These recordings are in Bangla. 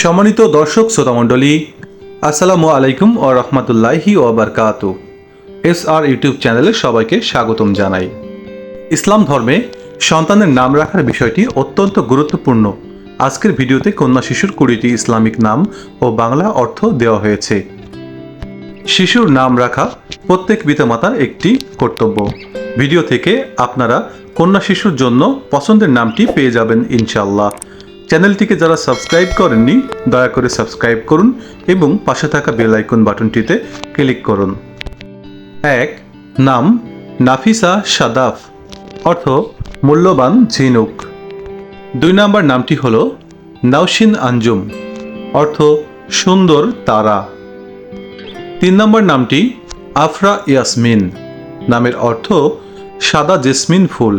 সম্মানিত দর্শক শ্রোতামণ্ডলী, আসসালামু আলাইকুম ও রহমতুল্লাহি ও বারকাত। এস আর ইউটিউব চ্যানেলে সবাইকে স্বাগতম জানাই। ইসলাম ধর্মে সন্তানের নাম রাখার বিষয়টি অত্যন্ত গুরুত্বপূর্ণ। আজকের ভিডিওতে কন্যা শিশুর কুড়িটি ইসলামিক নাম ও বাংলা অর্থ দেওয়া হয়েছে। শিশুর নাম রাখা প্রত্যেক পিতামাতার একটি কর্তব্য। ভিডিও থেকে আপনারা কন্যা শিশুর জন্য পছন্দের নামটি পেয়ে যাবেন ইনশাল্লাহ চ্যানেলটিকে যারা সাবস্ক্রাইব করেননি, দয়া করে সাবস্ক্রাইব করুন এবং পাশে থাকা বেল আইকন বাটনটিতে ক্লিক করুন। এক, নাম, নাফিসা সাদাফ, অর্থ, মূল্যবান ঝিনুক। দুই নাম্বার নামটি হল নাওশিন আঞ্জুম, অর্থ, সুন্দর তারা। তিন নম্বর নামটি আফরা ইয়াসমিন, নামের অর্থ সাদা জেসমিন ফুল।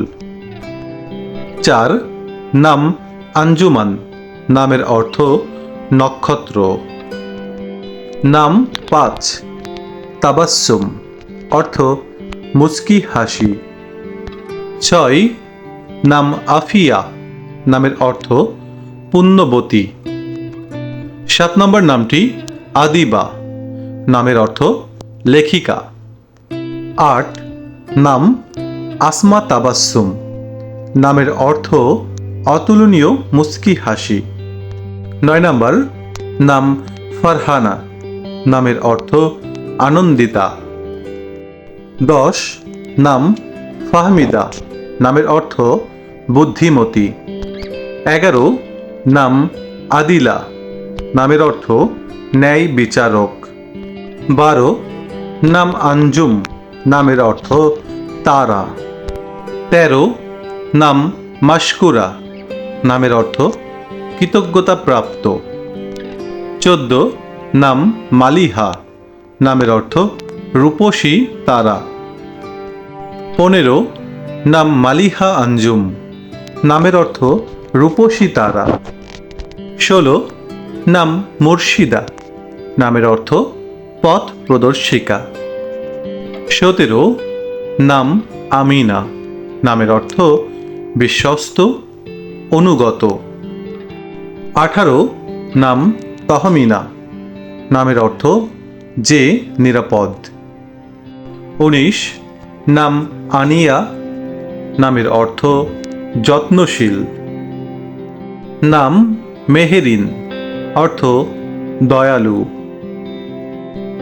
চার, নাম আঞ্জুমান নামের অর্থ নক্ষত্র। নাম পাঁচ তাবাসুম অর্থ মুচকি হাসি। ছয়, নাম আফিয়া, নামের অর্থ পুণ্যবতী। সাত নম্বর নামটি আদিবা, নামের অর্থ লেখিকা। আট, নাম আসমা তাবাসুম নামের অর্থ অতুলনীয় মুস্কি হাসি। নয় নাম্বার, নাম ফারহানা। নামের অর্থ আনন্দিতা। দশ, নাম ফাহমিদা। নামের অর্থ বুদ্ধিমতী। এগারো, নাম আদিলা। নামের অর্থ ন্যায় বিচারক। বারো, নাম আঞ্জুম। নামের অর্থ তারা। তেরো, নাম মাশকুরা। নামের অর্থ কৃতজ্ঞতা প্রাপ্ত। চোদ্দ, নাম মালিহা, নামের অর্থ রূপসী তারা। পনেরো, নাম মালিহা আঞ্জুম, নামের অর্থ রূপসী তারা। ষোলো, নাম মুর্শিদা, নামের অর্থ পথ প্রদর্শিকা। সতেরো, নাম আমিনা, নামের অর্থ বিশ্বস্ত অনুগত। আঠারো, নাম তহমিনা। নামের অর্থ যে নিরাপদ। উনিশ, নাম আনিয়া। নামের অর্থ যত্নশীল। নাম মেহেরিন, অর্থ দয়ালু।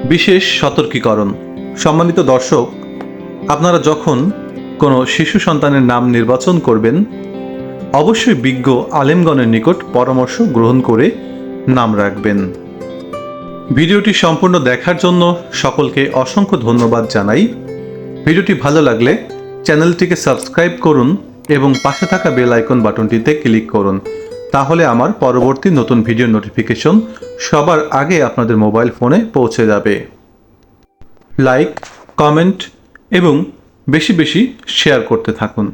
বিশেষ সতর্কীকরণ। সম্মানিত দর্শক, আপনারা যখন কোনো শিশু সন্তানের নাম নির্বাচন করবেন অবশ্যই বিজ্ঞ আলেমগণের নিকট পরামর্শ গ্রহণ করে নাম রাখবেন। ভিডিওটি সম্পূর্ণ দেখার জন্য সকলকে অসংখ্য ধন্যবাদ জানাই। ভিডিওটি ভালো লাগলে চ্যানেলটিকে সাবস্ক্রাইব করুন এবং পাশে থাকা বেল আইকন বাটনটিতে ক্লিক করুন। তাহলে আমার পরবর্তী নতুন ভিডিও নোটিফিকেশন সবার আগে আপনাদের মোবাইল ফোনে পৌঁছে যাবে। লাইক, কমেন্ট এবং বেশি বেশি শেয়ার করতে থাকুন।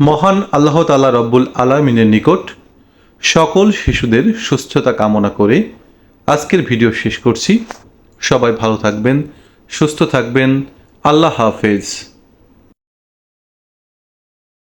মহান আল্লাহ তালা রব্বুল আলমিনের নিকট সকল শিশুদের সুস্থতা কামনা করে আজকের ভিডিও শেষ করছি। সবাই ভালো থাকবেন, সুস্থ থাকবেন। আল্লাহ হাফেজ।